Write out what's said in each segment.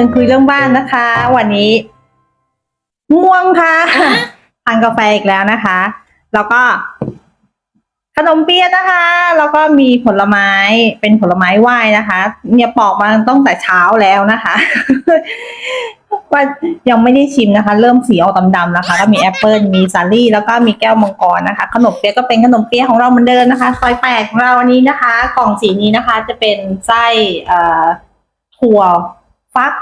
ชวนคุยเรื่องบ้านนะคะ วันนี้ง่วงค่ะทานกาแฟอีกแล้วนะคะ แล้วก็ ขนมเปี๊ยะนะคะ แล้วก็มีผลไม้เป็นผลไม้ไหว้นะคะ เนี่ยปอกมาตั้งแต่เช้าแล้วนะคะว่ายังไม่ได้ชิมนะคะ เริ่มสีออกดำๆนะคะ ก็มีแอปเปิลมีสาลี่ แล้วก็มีแก้วมังกรนะคะ ขนมเปี๊ยะก็เป็นขนมเปี๊ยะของเราเหมือนเดิมนะคะซอยแปดของเราวันนี้นะคะ กล่องสีนี้นะคะ จะเป็นไส้เอ่อถั่วฟัก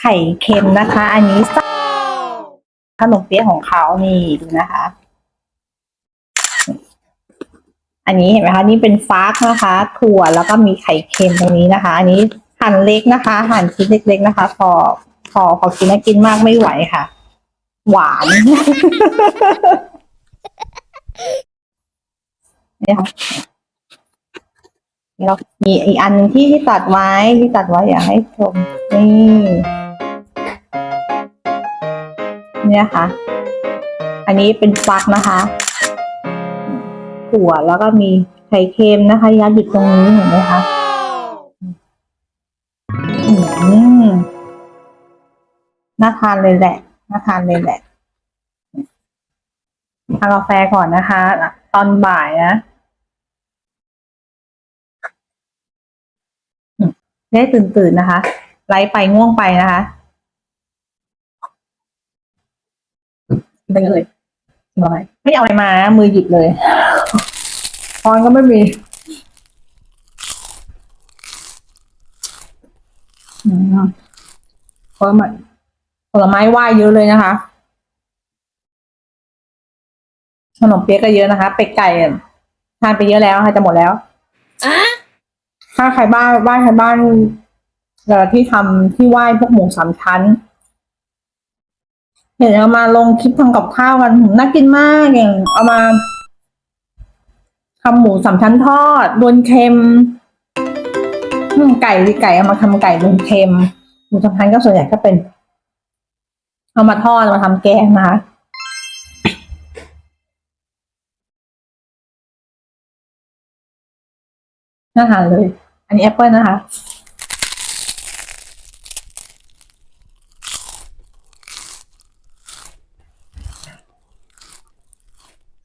ไข่เค็มนะคะ อันนี้ขนมเปี๊ยะของเขานี่ดูนะคะ อันนี้เห็นไหมคะนี่เป็นฟักนะคะ ถั่วแล้วก็มีไข่เค็มตรงนี้นะคะ อันนี้หั่นเล็กนะคะ หั่นชิ้นเล็ก ๆ นะคะ พอพอพอกินแล้วกินมากไม่ไหวค่ะ หวานนี่ค่ะเรามีอีกอันหนึงที่ที่ตัดไว้ที่ตัดไว้อยากให้ชมนี่ เนี่ยค่ะ อันนี้เป็นฟักนะคะ ถั่วแล้วก็มีไข่เค็มนะคะ ยัดอยู่ตรงนี้เห็นไหมคะอืมน่าทานเลยแหละน่าทานเลยแหละทานกาแฟก่อนนะคะ ตอนบ่ายนะได้ตื่นตื่นนะคะ ไล่ไปง่วงไปนะคะ ไปเลยอะไรไม่เอาอะไรมานะมือหยิบเลยพรก็ไม่มีอืมผลไม้ผลไม้ไหว้เยอะเลยนะคะ ขนมเปี๊ยะก็เยอะนะคะ เป็ดไก่ทานไปเยอะแล้วค่ะจะหมดแล้วอะถ้าใครบ้านบ้านใครบ้านเอ่อที่ทำที่ไหว้พวกหมูสามชั้น เห็นเอามาลงคลิปทำกับข้าวกันน่ากินมากอย่างเอามาทำหมูสามชั้นทอดรวนเค็มไก่ดีไก่เอามาทำไก่รวนเค็มหมูสามชั้นก็ส่วนใหญ่ก็เป็น เอามาทอดมาทำแกงนะคะน่าทานเลย อันนี้แอปเปิลนะคะ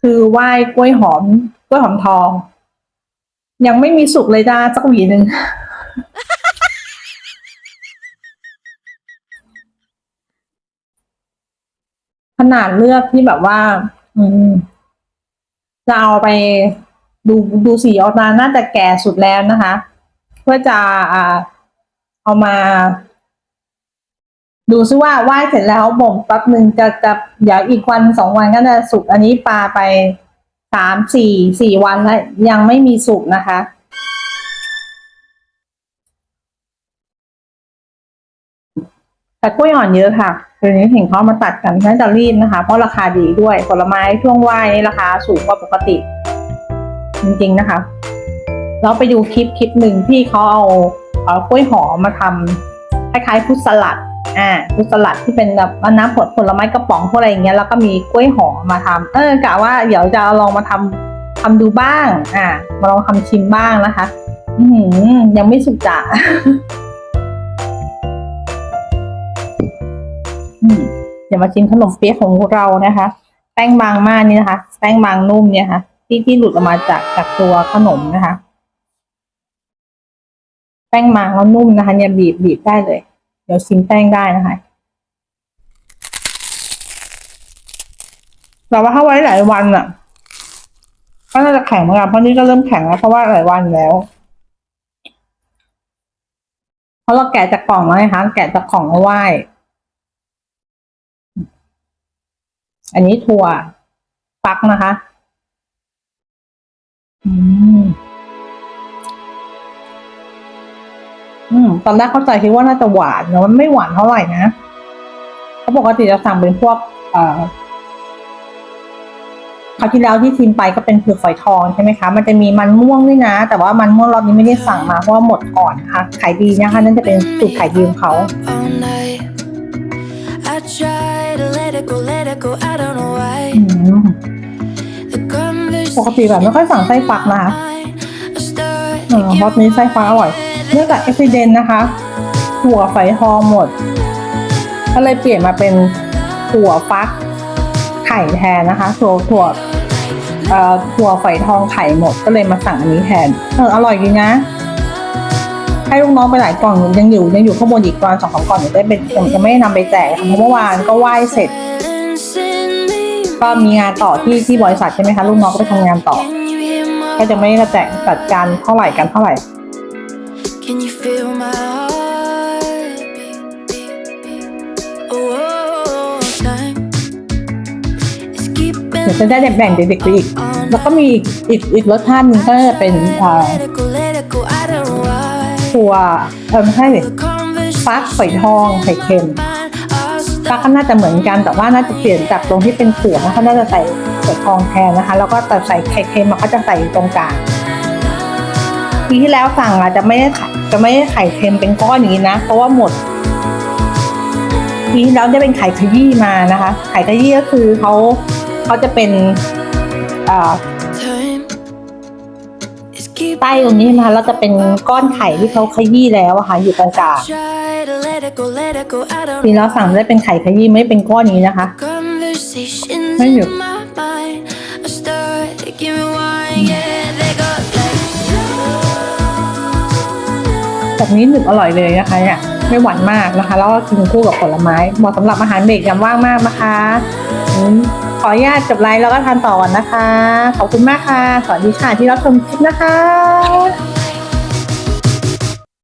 คือไหว้กล้วยหอม กล้วยหอมทอง ยังไม่มีสุกเลยจ้าสักหวีหนึ่งขนาดเลือกที่แบบว่า อืมจะเอาไปดูดูสีออกมาน่าจะแก่สุดแล้วนะคะ เพื่อจะอ่าเอามา ดูซิว่าไหว้เสร็จแล้วบ่มแป๊บหนึ่งจะจะเดี๋ยวอีกวันสองวันก็จะสุกอันนี้ปลาไปสามสี่สี่วันแล้วยังไม่มีสุกนะคะแต่กล้วยอ่อนเยอะค่ะเดี๋ยวนี้เห็นเขามาตัดกันน่าจะรีบนะคะ เพราะราคาดีด้วยผลไม้ช่วงไหว้นี่ราคาสูงกว่าปกติ จริงๆนะคะ เราไปดูคลิปคลิปหนึ่งที่เขาเอาเอากล้วยหอมมาทำคล้ายๆพุทสลัด อ่าพุทธสลัดที่เป็นแบบน้ำผลผลไม้กระป๋องพวกอะไรอย่างเงี้ยแล้วก็มีกล้วยหอมมาทำเออกะว่าเดี๋ยวจะลองมาทำทำดูบ้าง อ่า มาลองทำชิมบ้างนะคะ อืยังไม่สุกจ้ะอืมเดี๋ยวมาชิมขนมเปี๊ยะของเรานะคะ แป้งบางมากนี่นะคะ แป้งบางนุ่มเนี่ยค่ะ ที่ที่หลุดออกมาจากจากตัวขนมนะคะ แป้งบางแล้วนุ่มนะคะ เนี่ยบีบบีบได้เลย เดี๋ยวชิมแป้งได้นะคะแต่ว่าถ้าไว้หลายวันอะก็น่าจะแข็งเหมือนกันเพราะนี่ก็เริ่มแข็งแล้วเพราะว่าหลายวันแล้วเพราะเราแกะจากกล่องแล้วนะคะแกะจากกล่องมาไหว้อันนี้ถั่วฟักนะคะ อืม อืม ตอนแรกเข้าใจคิดว่าน่าจะหวานแต่มันไม่หวานเท่าไหร่นะเพราะปกติจะสั่งเป็นพวก เอ่อคราวที่แล้วที่ชิมไปก็เป็นเผือกฝอยทองใช่ไหมคะ มันจะมีมันม่วงด้วยนะ แต่ว่ามันม่วงรอบนี้ไม่ได้สั่งมาเพราะว่าหมดก่อนนะคะขายดีนะคะนั่นจะเป็นสูตรขายดีของเขา all night. I try to let it go, let it go. I don't know why. อืม The ปกติแบบไม่ค่อยสั่งไส้ฟักนะคะ conversation I start เออรอบนี้ไส้ฟักอร่อย เนื่องจากเอฟซิเดนนะคะ ถั่วฝอยทองหมด ก็เลยเปลี่ยนมาเป็นถั่วฟักไข่แทนนะคะ ถั่วถั่วเอ่อถั่วฝอยทองไข่หมดก็เลยมาสั่งอันนี้แทนเอออร่อยดีนะให้ลูกน้องไปหลายกล่องยังอยู่ยังอยู่ข้างบนอีกกล่องสองสามกล่องอยู่ได้เป็นยังยังไม่ได้นำไปแจกเพราะเมื่อวานก็ไหว้เสร็จ ก็มีงานต่อที่ที่บริษัทใช่ไหมคะลูกน้องก็ไปทำงานต่อ ก็จะไม่ได้แจกจัดการเท่าไหร่กันเท่าไหร่ Can you feel my heart beat, beat, beat? Oh, time is keeping เดี๋ยวจะได้แบ่งเด็กๆไปอีก แล้วก็มีอีกอีกรสชาติหนึ่งก็จะเป็นเอ่อ Let it go, let it go, I don't know why. ตัวเออไม่ใช่ดิ The conversation ฟักฝอยทองไข่เค็ม mine, I'll ฟัก stop. ก็น่าจะเหมือนกันแต่ว่าน่าจะเปลี่ยนจากตรงที่เป็นเผือกนะคะน่าจะใส่ฝอยทองแทนนะคะ แล้วก็แต่ใส่ไข่เค็มมันก็จะใส่ตรงกลางปีที่แล้วสั่งอาจจะไม่ได้ไข่ จะไม่ได้ไข่เค็มเป็นก้อนอย่างนี้นะ เพราะว่าหมดปีที่แล้วได้เป็นไข่ขยี้มานะคะ ไข่ขยี้ก็คือเขาเขาจะเป็นเอ่อ Time is keeping ใต้ตรงนี้นะคะแล้วจะเป็นก้อนไข่ที่เขาขยี้แล้วอะค่ะอยู่ตรงกลาง Try to let it go, let it go, I don't ปีแล้วสั่งได้เป็นไข่ขยี้ไม่ได้เป็นก้อนนี้นะคะ Conversations Thank you. in my แบบนี้หนึบอร่อยเลยนะคะเนี่ยไม่หวานมากนะคะ แล้วก็กินคู่กับผลไม้เหมาะสำหรับอาหารเด็กยามว่างมากนะคะขออนุญาตจบไลน์แล้วก็ทานต่อก่อนนะคะ ขอบคุณมากค่ะ สวัสดีค่ะที่รับชมคลิปนะคะ